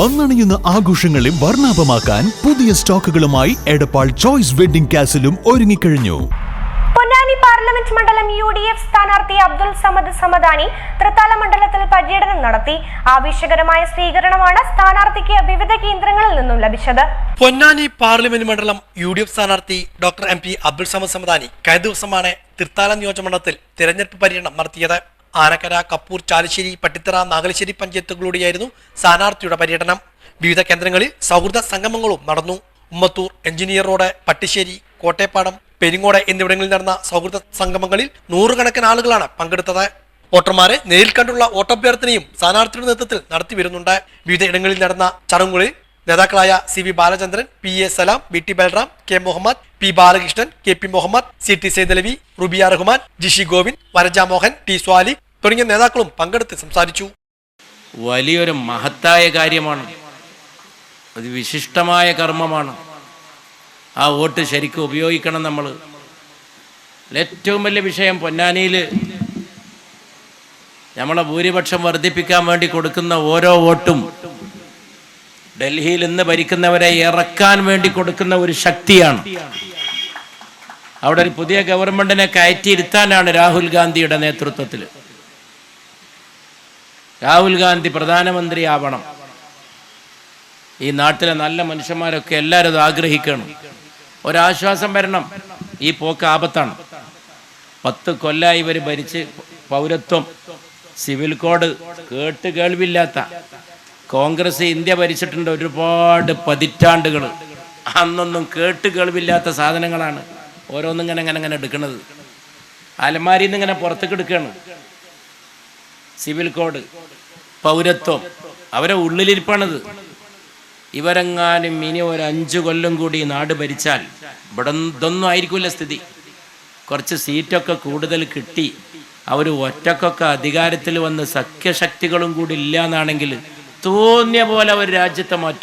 വന്നണിയുന്ന ആഘോഷങ്ങളെ വർണാഭമാക്കാൻ പുതിയ സ്റ്റോക്കുകളുമായി എടപ്പാൾ ചോയ്സ് വെഡിംഗ് കാസിലും ഒരുങ്ങിക്കഴിഞ്ഞു. പൊന്നാനി പാർലമെന്റ് മണ്ഡലം യു ഡി എഫ് സ്ഥാനാർത്ഥി അബ്ദുൾ സമദ് സമദാനി തൃത്താല മണ്ഡലത്തിൽ പര്യടനം നടത്തി. ആവേശകരമായ സ്വീകരണമാണ് സ്ഥാനാർത്ഥിക്ക് വിവിധ കേന്ദ്രങ്ങളിൽ നിന്നും ലഭിച്ചത്. പൊന്നാനി പാർലമെന്റ് മണ്ഡലം യു ഡി എഫ് സ്ഥാനാർത്ഥി doctor M P Abdul Samad Samadani കഴിഞ്ഞ ദിവസമാണ് തൃത്താല നിയോജകമണ്ഡലത്തിൽ തിരഞ്ഞെടുപ്പ് പര്യടനം നടത്തിയത്. ആനക്കര കപ്പൂർ ചാലിശ്ശേരി പട്ടിത്തറ നാഗലശ്ശേരി പഞ്ചായത്തുകളിലൂടെയായിരുന്നു സ്ഥാനാർത്ഥിയുടെ പര്യടനം. വിവിധ കേന്ദ്രങ്ങളിൽ സൗഹൃദ സംഗമങ്ങളും നടന്നു. ഉമ്മത്തൂർ എഞ്ചിനീയർ റോഡ് പട്ടിശ്ശേരി കോട്ടയപ്പാടം പെരിങ്ങോട് എന്നിവിടങ്ങളിൽ നടന്ന സൗഹൃദ സംഗമങ്ങളിൽ നൂറുകണക്കിന് ആളുകളാണ് പങ്കെടുത്തത്. വോട്ടർമാരെ നേരിൽ കണ്ടുള്ള വോട്ടഭ്യർത്ഥനയും സ്ഥാനാർത്ഥിയുടെ നേതൃത്വത്തിൽ നടത്തി വരുന്നുണ്ട് വിവിധ ഇടങ്ങളിൽ നടന്ന ചടങ്ങുകളിൽ നേതാക്കളായ C V Balachandran P A Salam B T Balram K Muhammad P Balakrishnan K P Muhammad C T Saidalavi Rubiya Rahman Jishi Govind Varaja Mohan T Swali തുടങ്ങിയ നേതാക്കളും പങ്കെടുത്ത് സംസാരിച്ചു. വലിയൊരു മഹത്തായ കാര്യമാണ്. അത് വിശിഷ്ടമായ കർമ്മമാണ്. ആ വോട്ട് ശരിക്കും ഉപയോഗിക്കണം നമ്മൾ ഏറ്റവും വലിയ വിഷയം പൊന്നാനിയിൽ നമ്മളെ ഭൂരിപക്ഷം വർദ്ധിപ്പിക്കാൻ വേണ്ടി കൊടുക്കുന്ന ഓരോ വോട്ടും ഡൽഹിയിൽ ഇന്ന് ഭരിക്കുന്നവരെ ഇറക്കാൻ വേണ്ടി കൊടുക്കുന്ന ഒരു ശക്തിയാണ്. അവിടെ ഒരു പുതിയ ഗവൺമെന്റിനെ കയറ്റിയിരുത്താനാണ് രാഹുൽ ഗാന്ധിയുടെ നേതൃത്വത്തിൽ രാഹുൽ ഗാന്ധി പ്രധാനമന്ത്രി ആവണം. ഈ നാട്ടിലെ നല്ല മനുഷ്യന്മാരൊക്കെ എല്ലാവരും അത് ആഗ്രഹിക്കണം. ഒരാശ്വാസം വരണം. ഈ പോക്ക് ആപത്താണ്. പത്ത് കൊല്ലായി ഇവർ ഭരിച്ച് പൗരത്വം സിവിൽ കോഡ് കേട്ട് കേൾവില്ലാത്ത കോൺഗ്രസ് ഇന്ത്യ ഭരിച്ചിട്ടുണ്ട് ഒരുപാട് പതിറ്റാണ്ടുകൾ അന്നൊന്നും കേട്ട് കേൾവില്ലാത്ത സാധനങ്ങളാണ് ഓരോന്നും ഇങ്ങനെ ഇങ്ങനെ ഇങ്ങനെ എടുക്കുന്നത്. അലമാരിയിൽ നിന്ന് ഇങ്ങനെ പുറത്തേക്ക് എടുക്കുകയാണ് സിവിൽ കോഡ് പൗരത്വം അവരെ ഉള്ളിലിരിപ്പാണിത്. ഇവരെങ്ങാനും ഇനി ഒരു അഞ്ചു കൊല്ലം കൂടി നാട് ഭരിച്ചാൽ ഇവിടെ ഇതൊന്നും ആയിരിക്കില്ല സ്ഥിതി. കുറച്ച് സീറ്റൊക്കെ കൂടുതൽ കിട്ടി. അവർ ഒറ്റക്കൊക്കെ അധികാരത്തിൽ വന്ന് സഖ്യശക്തികളും കൂടി ഇല്ല എന്നാണെങ്കിൽ തോന്നിയ പോലെ അവർ രാജ്യത്തെ മാറ്റും.